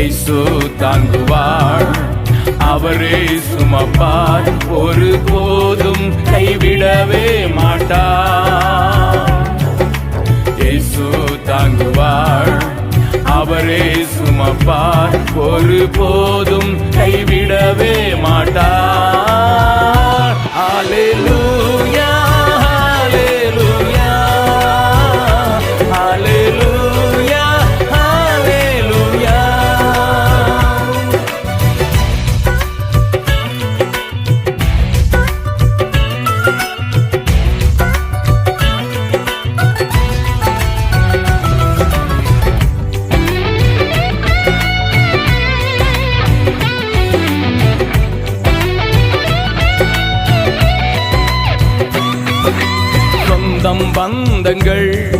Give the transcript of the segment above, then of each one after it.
இயேசு தாங்குவார். அவரே சுமப்பார். ஒரு போதும் கைவிடவே மாட்டார். இயேசு தாங்குவார். அவரே சுமப்பார். ஒரு போதும் கைவிடவே மாட்டார். ஆலேலூ சொந்தங்கள்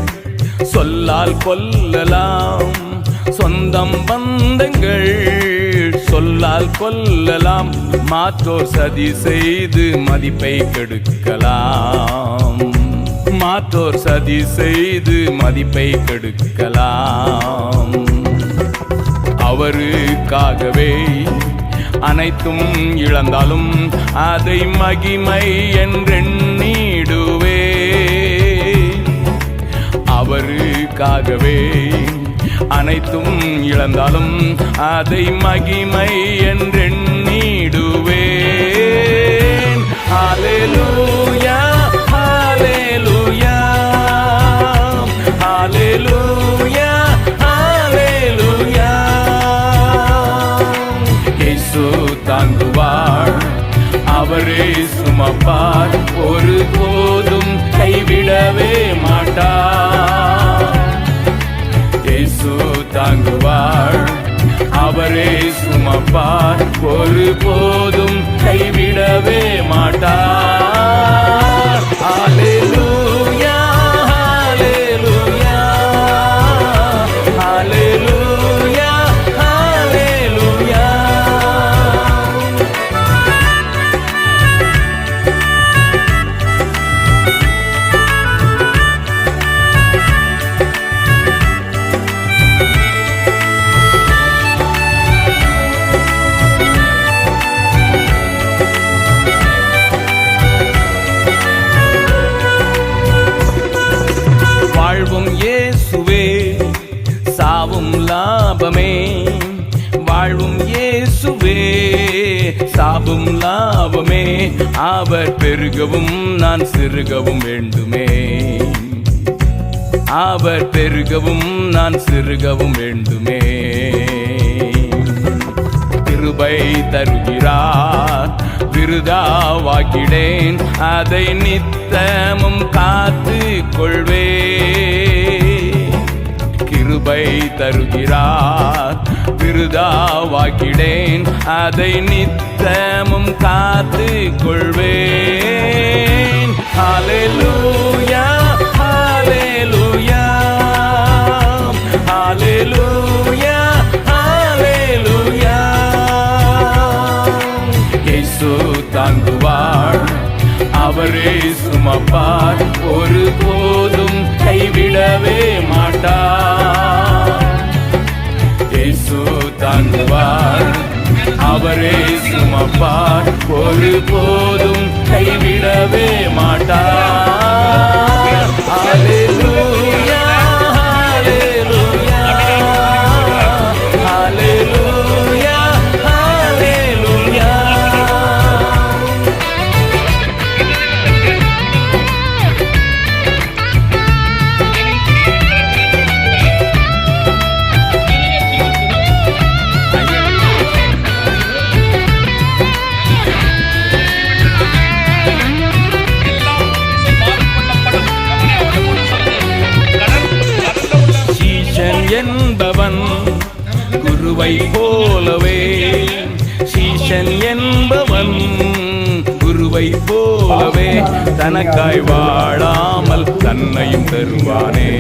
சொல்லால் கொல்லலாம். சொந்தம் பந்தங்கள் சொல்லால் கொல்லலாம். மாற்றோர் சதி செய்து மதிப்பை கெடுக்கலாம். மாற்றோர் சதி செய்து மதிப்பை கெடுக்கலாம். அவருக்காகவே அனைத்தும் இழந்தாலும் அதை மகிமை என்றெண்ணி அவருக்காகவே அனைத்தும் இழந்தாலும் அதை மகிமை என்றெண்ணிடுவே சுமப்பார் ஒரு போதும் கைவிடவே மாட்டார். இயேசு தாங்குவார் அவரே சுமப்பார் ஒரு போதும் கைவிடவே சாபும் லாபமே. அவர் பெருகவும் நான் சிறுகவும் வேண்டுமே. அவர் பெருகவும் நான் சிறுகவும் வேண்டுமே. கிருபை தருகிறார் விருதாவாக்கிடேன் அதை நித்தமும் காத்து கொள்வேன். தருகிறார். விருதாவாக்கிடேன். அதை நித்தமும் காத்து கொள்வேன் ஹalleluya ஹalleluya ஹalleluya ஹalleluya. இயேசு தாங்குவார். அவரே சுமப்பார். ஒரு போதும் கைவிடவே சுமப்பார் ஒரு போதும் கைவிடவே மாட்டார். ஹalleluya என்பவன் குருவை போலவே. சீஷன் என்பவன் குருவை போலவே. தனக்காய் வாழாமல் தன்னையும் தருவானே.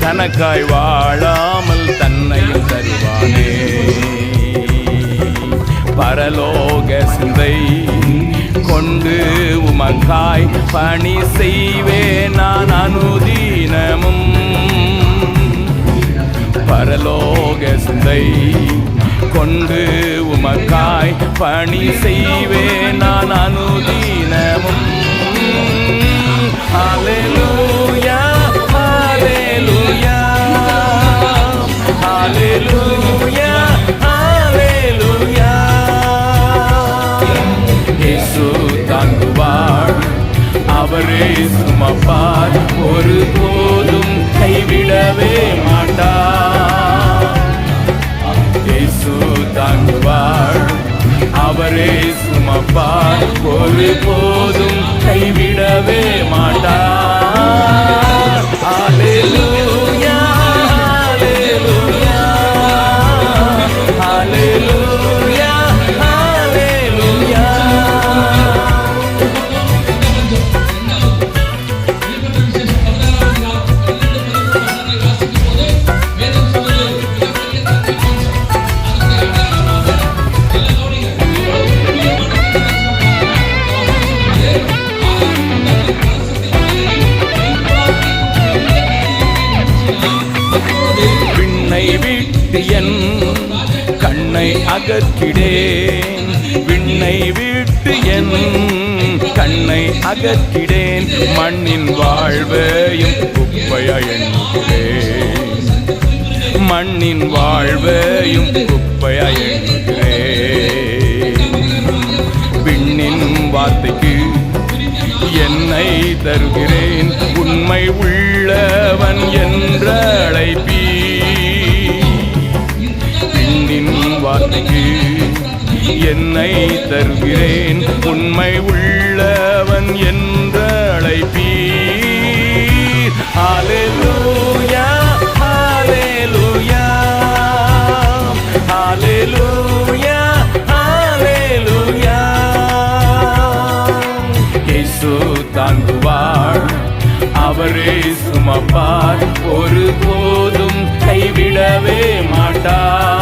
தனக்காய் வாழாமல் தன்னையும் தருவானே. பரலோக சிந்தை கொண்டு உமக்காய் பணி செய்வேன். நான் அனுதீனமும் பரலோக சிந்தை. கொண்டு உமக்காய் பணி செய்வேன் நான் அனுதீனமும். ஹalleluya ஹalleluya ஹalleluya ஹalleluya. இயேசு தாங்குவார் அவரே சுமப்பார். ஒரு போதும் கைவிடவே அவரே சுமப்பார் ஒரு போதும் கைவிடவே மாட்டார் கண்ணை விண்ணை விட்டு என் கண்ணை அகற்றிடேன். மண்ணின் வாழ்வையும் குப்பையா எண்ணுகிறேன் மண்ணின் வாழ்வையும் குப்பையா எண்ணுகிறேன் விண்ணின் வார்த்தைக்கு என்னை தருகிறேன். உண்மை உள்ளவன் என் என்னை தருகிறேன். உண்மை உள்ளவன் என்ற அழைப்பீர் ஹalleluya ஹalleluya. ஹalleluya ஹalleluya. இயேசு தாங்குவார் அவரே சுமப்பார். ஒரு போதும் மாட்டார்.